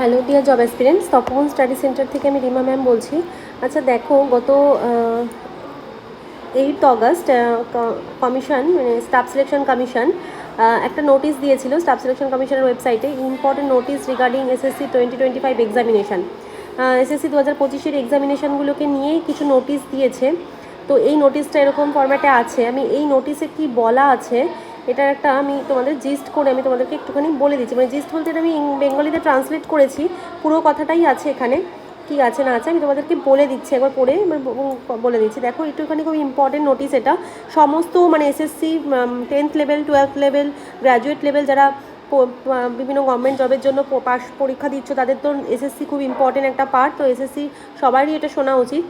Hello dear job experience, Tapan study centre থেকে আমি Rima ma'am বলছি। আচ্ছা দেখো, গত এইট অগস্ট কমিশন মানে স্টাফ সিলেকশন কমিশন একটা নোটিশ দিয়েছিল স্টাফ সিলেকশন কমিশনের ওয়েবসাইটে important notice regarding SSC twenty twenty five examination SSC দু হাজার পঁচিশের এক্সামিনেশনগুলোকে নিয়ে কিছু নোটিশ দিয়েছে। তো এই নোটিশটা এরকম ফরম্যাটে আছে। আমি এই নোটিশে কি বলা আছে এটার একটা আমি তোমাদের জিস্ট করে আমি তোমাদেরকে একটুখানি বলে দিচ্ছি। মানে জিস্ট বলতে এটা আমি বেঙ্গলিতে ট্রান্সলেট করেছি, পুরো কথাটাই আছে এখানে, কি আছে না আছে আমি তোমাদেরকে বলে দিচ্ছি, একবার পড়ে বলে দিচ্ছি। দেখো, একটুখানি খুব ইম্পর্টেন্ট নোটিস এটা। সমস্ত মানে SSC tenth level twelve level graduate level যারা বিভিন্ন গভর্নমেন্ট জবের জন্য পাশ পরীক্ষা দিচ্ছ, তাদের তো এসএসসি খুব ইম্পর্টেন্ট একটা পার্ট তো এসএসসি সবারই এটা শোনা উচিত।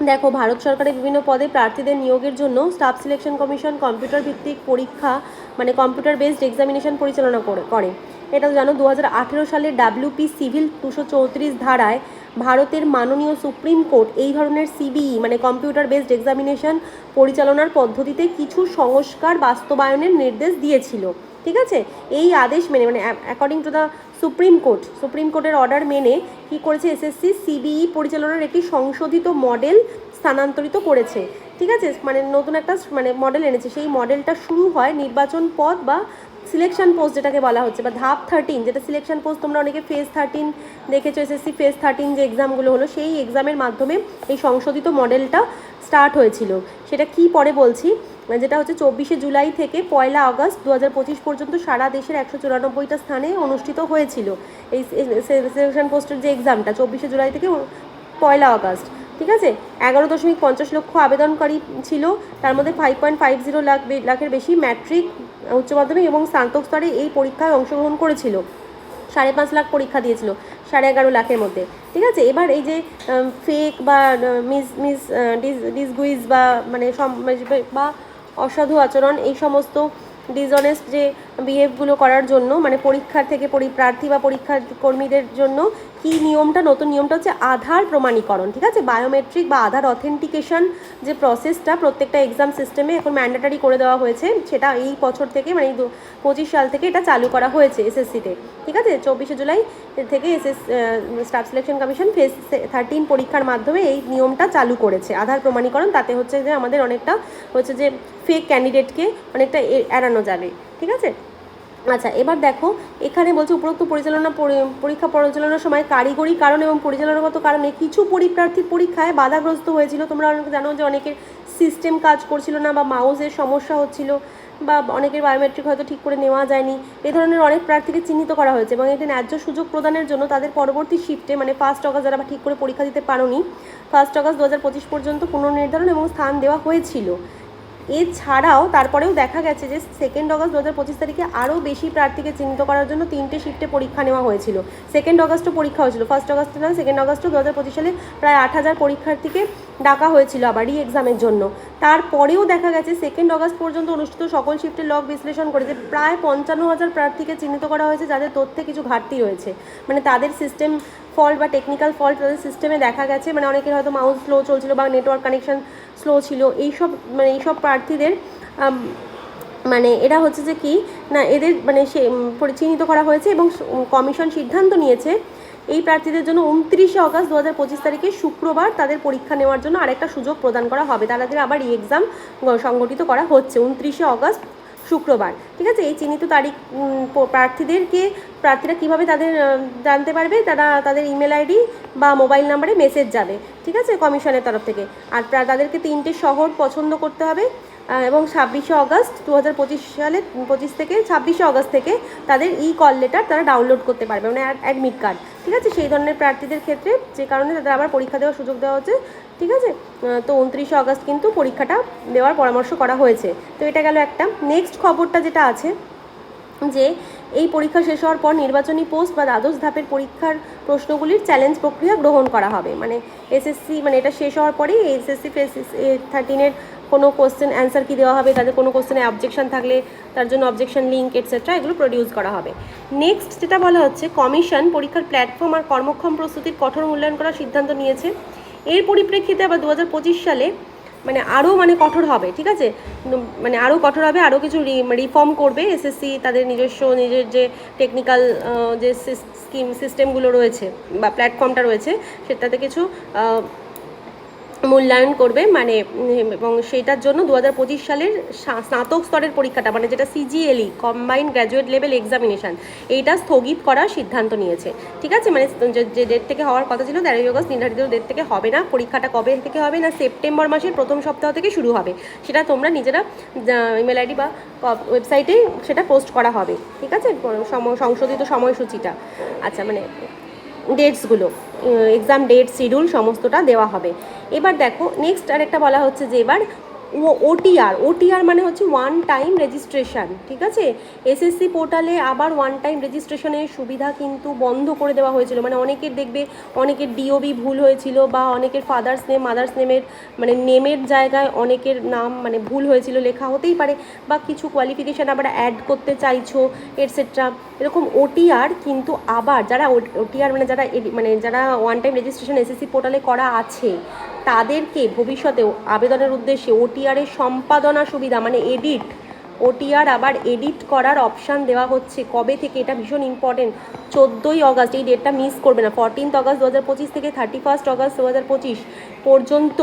দেখো, ভারত সরকারের বিভিন্ন পদে প্রার্থীদের নিয়োগের জন্য স্টাফ সিলেকশন কমিশন কম্পিউটার ভিত্তিক পরীক্ষা মানে কম্পিউটার বেসড এক্সামিনেশন পরিচালনা করে এটা জানো দু হাজার আঠেরো সালে ডাব্লিউপি সিভিল দুশো চৌত্রিশ ধারায় ভারতের মাননীয় সুপ্রিম কোর্ট এই ধরনের সিবিই মানে কম্পিউটার বেসড এক্সামিনেশন পরিচালনার পদ্ধতিতে কিছু সংস্কার বাস্তবায়নের নির্দেশ দিয়েছিল। ঠিক আছে? এই আদেশ মেনে মানে according to the Supreme Court, Supreme কোর্টের অর্ডার মেনে কি করেছে এসএসসি সিবিই পরিচালনার একটি সংশোধিত মডেল স্থানান্তরিত করেছে। ঠিক আছে? মানে নতুন একটা মানে মডেল এনেছে। সেই মডেলটা শুরু হয় নির্বাচন পদ বা সিলেকশন পোস্ট যেটাকে বলা হচ্ছে, বা ধাপ থার্টিন যেটা সিলেকশন পোস্ট তোমরা অনেকে ফেজ থার্টিন দেখেছ এসএসসি ফেজ থার্টিন যে এক্সামগুলো হলো, সেই এক্সামের মাধ্যমে এই সংশোধিত মডেলটা স্টার্ট হয়েছিল। সেটা কি পরে বলছি? যেটা হচ্ছে চব্বিশে জুলাই থেকে পয়লা আগস্ট দু হাজার পঁচিশ পর্যন্ত সারা দেশের একশো চুরানব্বইটা স্থানে অনুষ্ঠিত হয়েছিল। এই সিলেকশন পোস্টের যে এক্সামটা চব্বিশে জুলাই থেকে পয়লা আগস্ট, ঠিক আছে? এগারো দশমিক পঞ্চাশ লক্ষ আবেদনকারী ছিল, তার মধ্যে five point five zero lakh লাখের বেশি ম্যাট্রিক উচ্চ মাধ্যমিক এবং স্নাতক স্তরে এই পরীক্ষায় অংশগ্রহণ করেছিল। সাড়ে পাঁচ লাখ পরীক্ষা দিয়েছিল, সাড়ে এগারো লাখের মধ্যে, ঠিক আছে? এবার এই যে ফেক বা মিস মিস ডিস ডিসগুইজ বা মানে বা অসাধু আচরণ, এই সমস্ত ডিসঅনেস্ট যে বিহেভগুলো করার জন্য মানে পরীক্ষার থেকে পরি, প্রার্থী বা পরীক্ষার কর্মীদের জন্য কি নিয়মটা? নতুন নিয়মটা হচ্ছে আধার প্রমাণীকরণ, ঠিক আছে? বায়োমেট্রিক বা আধার অথেন্টিকেশন যে প্রসেসটা প্রত্যেকটা এক্সাম সিস্টেমে এখন ম্যান্ডেটারি করে দেওয়া হয়েছে। সেটা এই বছর থেকে মানে দু, পঁচিশ সাল থেকে এটা চালু করা হয়েছে এসএসসিতে ঠিক আছে? চব্বিশে জুলাই থেকে SS staff selection commission phase thirteen পরীক্ষার মাধ্যমে এই নিয়মটা চালু করেছে। আধার প্রমাণীকরণ, তাতে হচ্ছে যে আমাদের অনেকটা হচ্ছে যে ফেক ক্যান্ডিডেটকে অনেকটা এড়ানো যাবে, ঠিক আছে? আচ্ছা এবার দেখো, এখানে বলছে উপরোক্ত পরিচালনা পরি- পরীক্ষা পরিচালনার সময় কারিগরি কারণ এবং পরিচালনাগত কারণে কিছু পরিপ্রার্থী পরীক্ষায় বাধাগ্রস্ত হয়েছিল। তোমরা অনেক জানো যে অনেকের সিস্টেম কাজ করছিল না বা মাউসের সমস্যা হচ্ছিল বা অনেকের বায়োমেট্রিক হয়তো ঠিক করে নেওয়া যায়নি। এ ধরনের অনেক প্রার্থীকে চিহ্নিত করা হয়েছে এবং এটি ন্যায্য সুযোগ প্রদানের জন্য তাদের পরবর্তী শিফটে মানে ফার্স্ট অগস্ট যারা ঠিক করে পরীক্ষা দিতে পারোনি ফার্স্ট অগস্ট দু পর্যন্ত পুনর্নির্ধারণ এবং স্থান দেওয়া হয়েছিল। এছাড়াও তারপরেও দেখা গেছে যে সেকেন্ড অগস্ট দু হাজার পঁচিশ তারিখে আরও বেশি প্রার্থীকে চিহ্নিত করার জন্য তিনটে শিফটে পরীক্ষা নেওয়া হয়েছিল। সেকেন্ড অগস্টও পরীক্ষা হয়েছিল। ফার্স্ট অগস্ট নয় সেকেন্ড অগস্টও দু হাজার পঁচিশ সালে প্রায় আট হাজার পরীক্ষার্থীকে ডাকা হয়েছিল আবার রি এক্সামের জন্য। তারপরেও দেখা গেছে সেকেন্ড অগস্ট পর্যন্ত অনুষ্ঠিত সকল শিফটের লগ বিশ্লেষণ করে যে প্রায় পঞ্চান্ন হাজার প্রার্থীকে চিহ্নিত করা হয়েছে যাদের তথ্যে কিছু ঘাটতি রয়েছে। মানে তাদের সিস্টেম ফল্ট বা টেকনিক্যাল ফল্ট তাদের সিস্টেমে দেখা গেছে। মানে অনেকের হয়তো মাউস স্লো চলছিল বা নেটওয়ার্ক কানেকশন স্লো ছিল। এইসব মানে এইসব প্রার্থীদের মানে এরা হচ্ছে যে কি, না, এদের মানে সে পরিচিহ্নিত চিহ্নিত করা হয়েছে এবং কমিশন সিদ্ধান্ত নিয়েছে এই প্রার্থীদের জন্য উনত্রিশে অগস্ট দু হাজার পঁচিশ তারিখে শুক্রবার তাদের পরীক্ষা নেওয়ার জন্য আরেকটা সুযোগ প্রদান করা হবে। তাদের আবার ই এক্সাম সংগঠিত করা হচ্ছে। উনত্রিশে অগস্ট শুক্রবার। ঠিক আছে? এই চিহ্নিত তারিখ প্রার্থীদেরকে, প্রার্থীরা কীভাবে তাদের জানতে পারবে? তারা, তাদের ইমেল আইডি বা মোবাইল নাম্বারে মেসেজ যাবে। ঠিক আছে? কমিশনের তরফ থেকে। আর তাদেরকে তিনটে শহর পছন্দ করতে হবে। এবং ছাব্বিশে অগস্ট দু হাজার পঁচিশ সালে পঁচিশ থেকে ছাব্বিশে অগস্ট থেকে তাদের ই কল লেটার তারা ডাউনলোড করতে পারবে মানে অ্যাডমিট কার্ড, ঠিক আছে? সেই ধরনের প্রার্থীদের ক্ষেত্রে যে কারণে তাদের আবার পরীক্ষা দেওয়ার সুযোগ দেওয়া হচ্ছে, ঠিক আছে? তো উনত্রিশে অগস্ট কিন্তু পরীক্ষাটা দেওয়ার পরামর্শ করা হয়েছে। তো এটা গেল একটা। নেক্সট খবরটা যেটা আছে, যে এই পরীক্ষা শেষ হওয়ার পর নির্বাচনী পোস্ট বা দ্বাদশ ধাপের পরীক্ষার প্রশ্নগুলির চ্যালেঞ্জ প্রক্রিয়া গ্রহণ করা হবে। মানে এসএসসি মানে এটা শেষ হওয়ার পরেই এসএসসি ফেস থার্টিনের কোনো কোশ্চেন অ্যান্সার কি দেওয়া হবে, তাদের কোনো কোশ্চেনে অবজেকশন থাকলে তার জন্য অবজেকশন লিঙ্ক এটসেট্রা এগুলো প্রডিউস করা হবে। নেক্সট যেটা বলা হচ্ছে কমিশন পরীক্ষার প্ল্যাটফর্ম আর কর্মক্ষম প্রস্তুতির কঠোর মূল্যায়ন করার সিদ্ধান্ত নিয়েছে। এর পরিপ্রেক্ষিতে আবার দু হাজার পঁচিশ সালে মানে আরও মানে কঠোর হবে, ঠিক আছে? মানে আরও কঠোর হবে আরও কিছু রিফর্ম করবে এসএসসি তাদের নিজস্ব নিজের যে টেকনিক্যাল যে স্কিম সিস্টেমগুলো রয়েছে বা প্ল্যাটফর্মটা রয়েছে, সেটাতে কিছু মূল্যায়ন করবে মানে এবং সেইটার জন্য দু হাজার পঁচিশ সালের স্নাতক স্তরের পরীক্ষাটা মানে যেটা CGLE combined graduate level examination এইটা স্থগিত করার সিদ্ধান্ত নিয়েছে। ঠিক আছে? মানে যে- ডেট থেকে হওয়ার কথা ছিল, তেরোই আগস্ট নির্ধারিত ডেট থেকে হবে না। পরীক্ষাটা কবে থেকে হবে না? সেপ্টেম্বর মাসের প্রথম সপ্তাহ থেকে শুরু হবে। সেটা তোমরা নিজেরা ইমেল আইডি বা ওয়েবসাইটেই সেটা পোস্ট করা হবে। ঠিক আছে? সংশোধিত সময়সূচিটা। আচ্ছা মানে ডেটসগুলো এক্সাম ডেট শিডিউল সমস্তটা দেওয়া হবে। এবার দেখো নেক্সট আরেকটা বলা হচ্ছে যে এবার ওটিআর ওটিআর মানে হচ্ছে ওয়ান টাইম রেজিস্ট্রেশন ঠিক আছে? এসএসসি পোর্টালে আবার ওয়ান টাইম রেজিস্ট্রেশনের সুবিধা কিন্তু বন্ধ করে দেওয়া হয়েছিল। মানে অনেকের দেখবে, অনেকের ডিওবি ভুল হয়েছিল বা অনেকের ফাদার্স নেম মাদার্স নেমের মানে নেমের জায়গায় অনেকের নাম মানে ভুল হয়েছিল, লেখা হতেই পারে বা কিছু কোয়ালিফিকেশান আবার অ্যাড করতে চাইছো এটসেট্রা এরকম ওটিআর কিন্তু আবার, যারা ওটিআর মানে যারা মানে যারা ওয়ান টাইম রেজিস্ট্রেশন এসএসসি পোর্টালে করা আছে তাদেরকে ভবিষ্যতেও আবেদনের উদ্দেশ্যে ওটিআরের সম্পাদনা সুবিধা মানে এডিট, ওটিআর আবার এডিট করার অপশান দেওয়া হচ্ছে। কবে থেকে? এটা ভীষণ ইম্পর্টেন্ট চোদ্দোই অগাস্ট, এই ডেটটা মিস করবে না। ফরটিন্থ অগাস্ট দু হাজার পঁচিশ থেকে থার্টি ফার্স্ট অগাস্ট দু হাজার পঁচিশ পর্যন্ত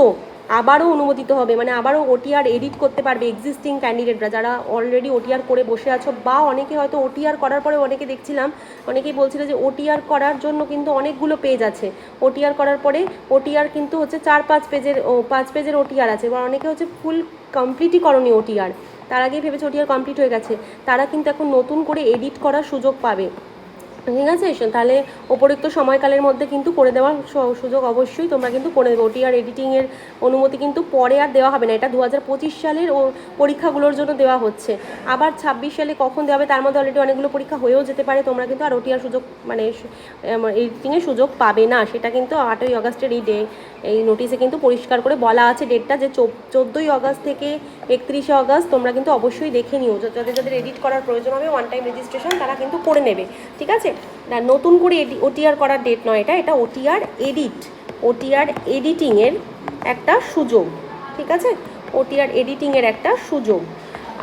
আবারও অনুমোদিত হবে মানে আবারও ওটিআর এডিট করতে পারবে এক্সিস্টিং ক্যান্ডিডেটরা যারা অলরেডি ওটিআর করে বসে আছো বা অনেকে হয়তো ওটিআর করার পরে অনেকে দেখছিলাম, অনেকেই বলছিল যে ওটিআর করার জন্য কিন্তু অনেকগুলো পেজ আছে। ওটিআর করার পরে ওটিআর কিন্তু হচ্ছে চার, পাঁচ পেজের ও, পাঁচ পেজের ওটিআর আছে। বা অনেকে হচ্ছে ফুল কমপ্লিটই করনি ওটিআর তার আগেই ভেবেছে ওটিআর কমপ্লিট হয়ে গেছে। তারা কিন্তু এখন নতুন করে এডিট করার সুযোগ পাবে। ঠিক আছে তাহলে উপরোক্ত সময়কালের মধ্যে কিন্তু করে দেওয়ার সুযোগ অবশ্যই। তোমরা কিন্তু করে দেবে। ওটিআর এডিটিংয়ের অনুমতি কিন্তু পরে আর দেওয়া হবে না। এটা দু হাজার পঁচিশ সালের ও পরীক্ষাগুলোর জন্য দেওয়া হচ্ছে। আবার ছাব্বিশ সালে কখন দেওয়া হবে তার মধ্যে অলরেডি অনেকগুলো পরীক্ষা হয়েও যেতে পারে। তোমরা কিন্তু আর ওটি আর সুযোগ মানে এডিটিংয়ের সুযোগ পাবে না। সেটা কিন্তু আটই আগস্টের এই ডে এই নোটিশে কিন্তু পরিষ্কার করে বলা আছে। ডেটটা যে চোদ্দোই আগস্ট থেকে একত্রিশে আগস্ট তোমরা কিন্তু অবশ্যই দেখে নিও। যাদের যাদের এডিট করার প্রয়োজন হবে ওয়ান টাইম রেজিস্ট্রেশন তারা কিন্তু করে নেবে। ঠিক আছে? না, নতুন করে এডি ওটিআর করার ডেট নয় এটা এটা ওটিআর এডিট ওটিআর এডিটিংয়ের একটা সুযোগ, ঠিক আছে? ওটিআর এডিটিংয়ের একটা সুযোগ।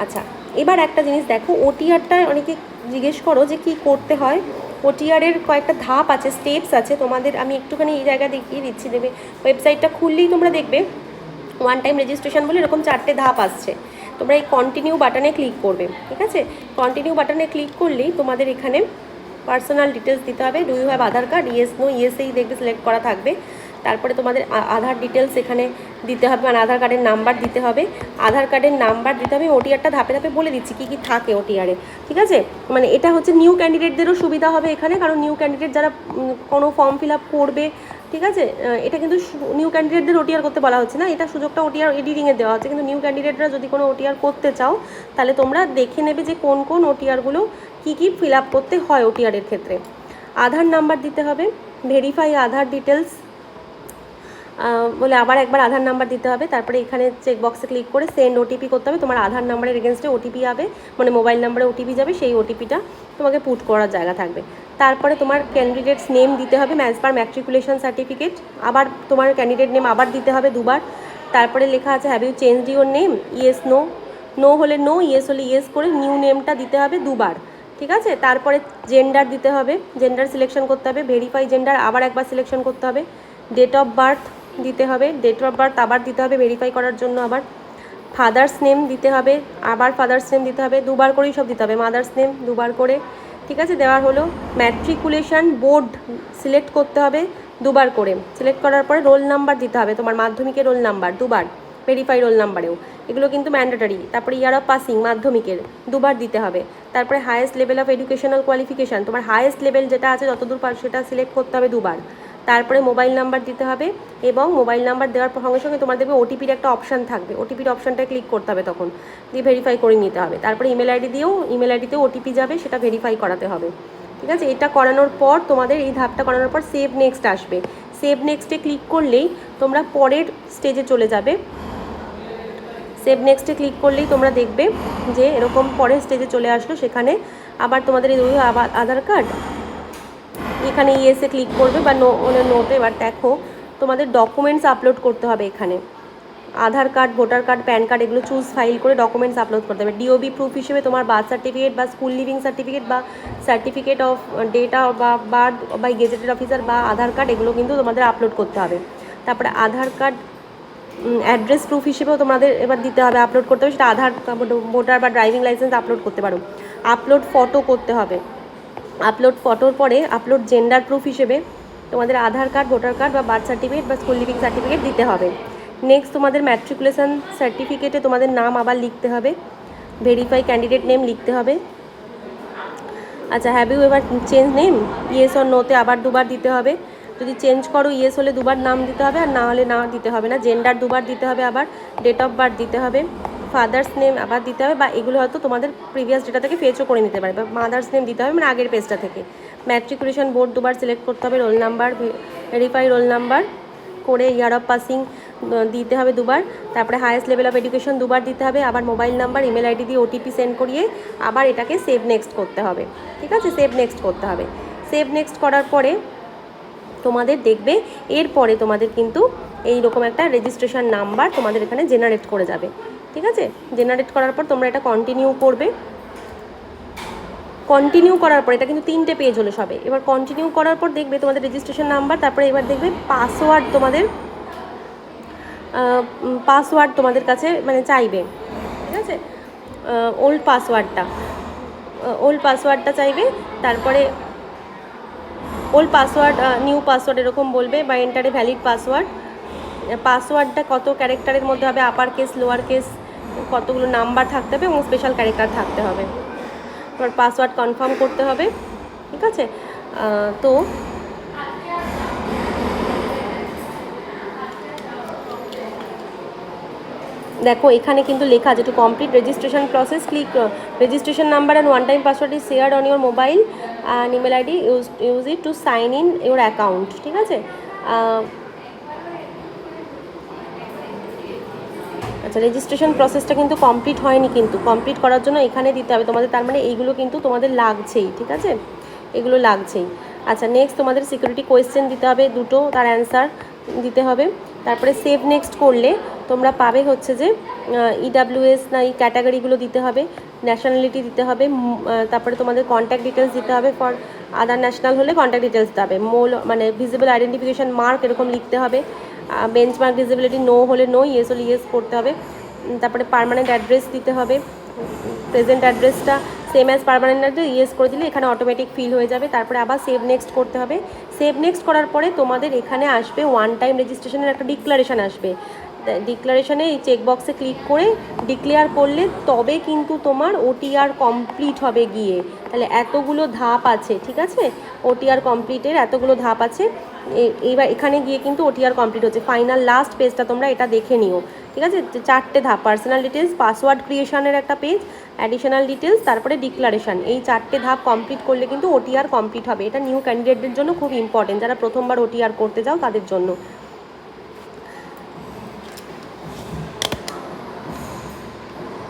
আচ্ছা এবার একটা জিনিস দেখো ওটিআরটায় অনেকে জিজ্ঞেস করো যে কি করতে হয়। ওটিআরের কয়েকটা ধাপ আছে স্টেপস আছে, তোমাদের আমি একটুখানি এই জায়গা দেখিয়ে দিচ্ছি, দেবে ওয়েবসাইটটা খুললেই তোমরা দেখবে। ওয়ান টাইম রেজিস্ট্রেশন বলে এরকম চারটে ধাপ আসছে। তোমরা এই কন্টিনিউ বাটনে ক্লিক করবে, ঠিক আছে? কন্টিনিউ বাটনে ক্লিক করলেই তোমাদের এখানে পার্সোনাল ডিটেলস দিতে হবে। Do you have Aadhaar card yes no ইয়েসেই দেখবে সিলেক্ট করা থাকবে। তারপরে তোমাদের আধার ডিটেলস এখানে দিতে হবে মানে আধার কার্ডের নাম্বার দিতে হবে। আধার কার্ডের নাম্বার দিতে হবে ওটিআরটা ধাপে ধাপে বলে দিচ্ছি কী কী থাকে ওটিআরে ঠিক আছে? মানে এটা হচ্ছে নিউ ক্যান্ডিডেটদেরও সুবিধা হবে এখানে, কারণ নিউ ক্যান্ডিডেট যারা কোনো ফর্ম ফিল আপ করবে ঠিক আছে? এটা কিন্তু নিউ ক্যান্ডিডেটদের ওটিআর করতে বলা হচ্ছে না। এটা সুযোগটা ওটিআর এডিটিংয়ে দেওয়া হচ্ছে। কিন্তু নিউ ক্যান্ডিডেটরা যদি কোনো ওটিআর করতে চাও, তাহলে তোমরা দেখে নেবে যে কোন কোন ওটিআরগুলো কী কী ফিল আপ করতে হয় ওটিআরের ক্ষেত্রে। আধার নাম্বার দিতে হবে। ভেরিফাই আধার ডিটেলস বলে আবার একবার আধার নাম্বার দিতে হবে, তারপরে এখানে চেক বক্সে ক্লিক করে সেন্ড ওটিপি করতে হবে। তোমার আধার নাম্বারের এগেনস্টে ওটিপি যাবে মানে মোবাইল নাম্বারে ওটিপি যাবে, সেই ওটিপিটা তোমাকে পুট করার জায়গা থাকবে। তারপরে তোমার ক্যান্ডিডেটস নেম দিতে হবে ম্যাচ পার ম্যাট্রিকুলেশন সার্টিফিকেট আবার তোমার ক্যান্ডিডেট নেম আবার দিতে হবে দুবার। তারপরে লেখা আছে have you change your name yes no no হলে নো ইয়েস হলে ইয়েস করে নিউ নেমটা দিতে হবে দুবার। ঠিক আছে? তারপরে জেন্ডার দিতে হবে জেন্ডার সিলেকশন করতে হবে ভেরিফাই জেন্ডার আবার একবার সিলেকশন করতে হবে। ডেট অফ বার্থ দিতে হবে ডেট অফ বার্থ আবার দিতে হবে ভেরিফাই করার জন্য আবার। ফাদার্স নেম দিতে হবে, আবার ফাদার্স নেম দিতে হবে, দুবার করেই সব দিতে হবে। মাদার্স নেম দুবার করে, ঠিক আছে? দেওয়ার হলো। ম্যাট্রিকুলেশন বোর্ড সিলেক্ট করতে হবে, দুবার করে। সিলেক্ট করার পরে রোল নাম্বার দিতে হবে, তোমার মাধ্যমিকের রোল নাম্বার দুবার। ভেরিফাই রোল নাম্বারেও এগুলো কিন্তু ম্যান্ডেটারি তারপরে ইয়ার অফ পাসিং মাধ্যমিকের, দুবার দিতে হবে। তারপরে highest level of educational qualification তোমার হায়েস্ট লেভেল যেটা আছে, যতদূর পার সেটা সিলেক্ট করতে হবে দুবার। তারপরে মোবাইল নাম্বার দিতে হবে এবং মোবাইল নাম্বার দেওয়ার সঙ্গে সঙ্গে তোমার দেখবে ওটিপির একটা অপশান থাকবে। ওটিপির অপশানটায় ক্লিক করতে হবে তখন। দিয়ে ভেরিফাই করে নিতে হবে। তারপরে ইমেল আইডি দিয়েও ইমেল আইডিতেও ওটিপি যাবে, সেটা ভেরিফাই করাতে হবে। ঠিক আছে? এটা করানোর পর তোমাদের এই ধাপটা করানোর পর সেভ নেক্সট আসবে। সেভ নেক্সটে ক্লিক করলেই তোমরা পরের স্টেজে চলে যাবে। সেভ নেক্সটে ক্লিক করলেই তোমরা দেখবে যে এরকম পরের স্টেজে চলে আসলো। সেখানে আবার তোমাদের এই আধার কার্ড এখানে ইয়েসে ক্লিক করবে বা নো নোটে এবার দেখো তোমাদের ডকুমেন্টস আপলোড করতে হবে এখানে। Aadhaar card voter card PAN card এগুলো চুজ ফাইল করে ডকুমেন্টস আপলোড করতে হবে। ডিওবি প্রুফ হিসেবে তোমার বার্থ সার্টিফিকেট বা স্কুল লিভিং সার্টিফিকেট বা সার্টিফিকেট অফ ডেটা বা বার্থ বা গেজেটেড অফিসার বা আধার কার্ড এগুলো কিন্তু তোমাদের আপলোড করতে হবে। তারপরে আধার কার্ড অ্যাড্রেস প্রুফ হিসেবেও তোমাদের এবার দিতে হবে আপলোড করতে হবে। সেটা আধার ভোটার বা ড্রাইভিং লাইসেন্স আপলোড করতে পারো। আপলোড ফটো করতে হবে। আপলোড ফটোর পরে আপলোড জেন্ডার প্রুফ হিসেবে তোমাদের আধার কার্ড ভোটার কার্ড বা বার্থ সার্টিফিকেট বা স্কুল লিভিং সার্টিফিকেট দিতে হবে। নেক্সট তোমাদের ম্যাট্রিকুলেশন সার্টিফিকেটে তোমাদের নাম আবার লিখতে হবে। ভেরিফাই ক্যান্ডিডেট নেম লিখতে হবে। আচ্ছা হ্যাভ ইউ এবার চেঞ্জ নেম ইয়েস অর নোতে আবার দুবার দিতে হবে। যদি চেঞ্জ করো ইয়েস হলে দুবার নাম দিতে হবে আর না হলে না দিতে হবে না। জেন্ডার দুবার দিতে হবে আবার। ডেট অফ বার্থ দিতে হবে। ফাদার্স নেম আবার দিতে হবে বা এগুলো হয়তো তোমাদের প্রিভিয়াস ডেটা থেকে ফেচও করে নিতে পারে, বা মাদার্স নেম দিতে হবে মানে আগের পেজটা থেকে। ম্যাট্রিকুলেশন বোর্ড দুবার সিলেক্ট করতে হবে roll number verify roll number করে ইয়ার অফ পাসিং দিতে হবে দুবার। তারপরে হায়েস্ট লেভেল অফ এডুকেশন দুবার দিতে হবে, আবার মোবাইল নাম্বার ইমেল আইডি দিয়ে ওটিপি সেন্ড করিয়ে আবার এটাকে সেভ নেক্সট করতে হবে। ঠিক আছে? সেভ নেক্সট করতে হবে। সেভ নেক্সট করার পরে তোমাদের দেখবে এরপরে তোমাদের কিন্তু এই রকম একটা রেজিস্ট্রেশন নাম্বার তোমাদের এখানে জেনারেট করে যাবে। ঠিক আছে? জেনারেট করার পর তোমরা এটা কন্টিনিউ করবে। কন্টিনিউ করার পর, এটা কিন্তু তিনটে পেজ হলো সবে। এবার কন্টিনিউ করার পর দেখবে তোমাদের রেজিস্ট্রেশন নাম্বার তারপরে এবার দেখবে পাসওয়ার্ড তোমাদের পাসওয়ার্ড তোমাদের কাছে মানে চাইবে। ঠিক আছে? ওল্ড পাসওয়ার্ডটা ওল্ড পাসওয়ার্ডটা চাইবে, তারপরে ওল্ড পাসওয়ার্ড নিউ পাসওয়ার্ড এরকম বলবে বা এন্টারে ভ্যালিড পাসওয়ার্ড পাসওয়ার্ডটা কত ক্যারেক্টারের মধ্যে হবে? আপার কেস লোয়ার কেস কতগুলো নাম্বার থাকতে হবে এবং স্পেশাল ক্যারেক্টার থাকতে হবে। এবার পাসওয়ার্ড কনফার্ম করতে হবে, ঠিক আছে? তো দেখো, এখানে কিন্তু লেখা আছে to complete registration process click registration number and one time password is share on your mobile and email ID use use it to sign in your account ঠিক আছে? আচ্ছা রেজিস্ট্রেশন প্রসেসটা কিন্তু কমপ্লিট হয়নি কিন্তু। কমপ্লিট করার জন্য এখানে দিতে হবে। তোমাদের তার মানে এইগুলো কিন্তু তোমাদের লাগছেই, ঠিক আছে? এগুলো লাগছেই। আচ্ছা নেক্সট তোমাদের সিকিউরিটি কোয়েশ্চেন দিতে হবে দুটো, তার অ্যান্সার দিতে হবে। তারপরে সেভ নেক্সট করলে তোমরা পাবে হচ্ছে যে ইডাব্লিউএস না এই ক্যাটাগরিগুলো দিতে হবে। ন্যাশনালিটি দিতে হবে তারপরে তোমাদের কন্ট্যাক্ট ডিটেলস দিতে হবে ফর আদার ন্যাশনাল হলে কন্ট্যাক্ট ডিটেলস দিতে হবে। মোল মানে ভিজিবল আইডেন্টিফিকেশন মার্ক এরকম লিখতে হবে। বেঞ্চমার্ক ডিসেবিলিটি নো হলে নো ইয়েস হলে ইয়েস করতে হবে। তারপরে পারমানেন্ট অ্যাড্রেস দিতে হবে। প্রেজেন্ট অ্যাড্রেসটা same as permanent address yes করে দিলে এখানে অটোমেটিক ফিল হয়ে যাবে। তারপরে আবার সেভ নেক্সট করতে হবে। সেভ নেক্সট করার পরে তোমাদের এখানে আসবে ওয়ান টাইম রেজিস্ট্রেশনের একটা ডিক্লারেশান আসবে। ডিক্লারেশনে এই চেকবক্সে ক্লিক করে ডিক্লেয়ার করলে তবে কিন্তু তোমার ওটিআর কমপ্লিট হবে গিয়ে। তাহলে এতগুলো ধাপ আছে, ঠিক আছে? ওটিআর কমপ্লিটের এতগুলো ধাপ আছে। এইবার এখানে গিয়ে কিন্তু ওটিআর কমপ্লিট হচ্ছে। ফাইনাল লাস্ট পেজটা তোমরা এটা দেখে নিও, ঠিক আছে? চারটে ধাপ পার্সোনাল ডিটেলস পাসওয়ার্ড ক্রিয়েশনের একটা পেজ অ্যাডিশনাল ডিটেলস তারপরে ডিক্লারেশন এই চারটে ধাপ কমপ্লিট করলে কিন্তু ওটিআর কমপ্লিট হবে। এটা নিউ ক্যান্ডিডেটদের জন্য খুব ইম্পর্টেন্ট যারা প্রথমবার ওটিআর করতে যাও তাদের জন্য।